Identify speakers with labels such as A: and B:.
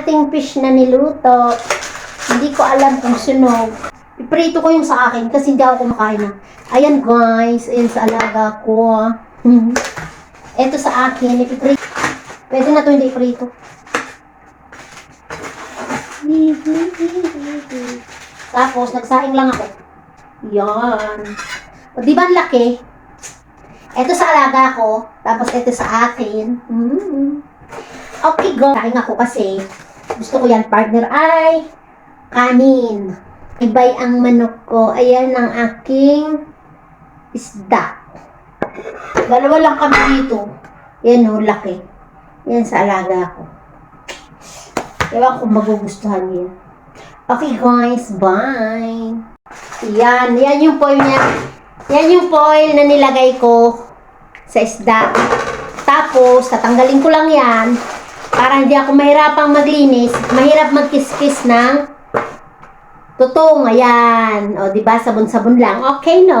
A: ating fish na niluto. Hindi ko alam kung sunog. Iprito ko yung sa akin kasi hindi ako kumakain na. Ayan guys, ayan sa alaga ko. Ito sa akin, ipiprito. Pwede na to hindi iprito. Tapos, nagsaing lang ako. Yan. O, di ba ang laki? Ito sa alaga ko, tapos ito sa akin. Mm. Okay, go. Kain ako kasi gusto ko yan, partner, ay kanin. Ibay ang manok ko. Ayan ang aking isda. Dalawa lang kami dito. Yan o, laki. Yan sa alaga ko. Ewan kung magugustuhan yan. Okay guys, bye! Yan, yan yung foil niya. Yan yung foil na nilagay ko sa isda. Tapos, tatanggalin ko lang yan para hindi ako mahirapang maglinis. Mahirap magkiskis ng tutong. Ayan. O, di ba Sabon-sabon lang. Okay, no?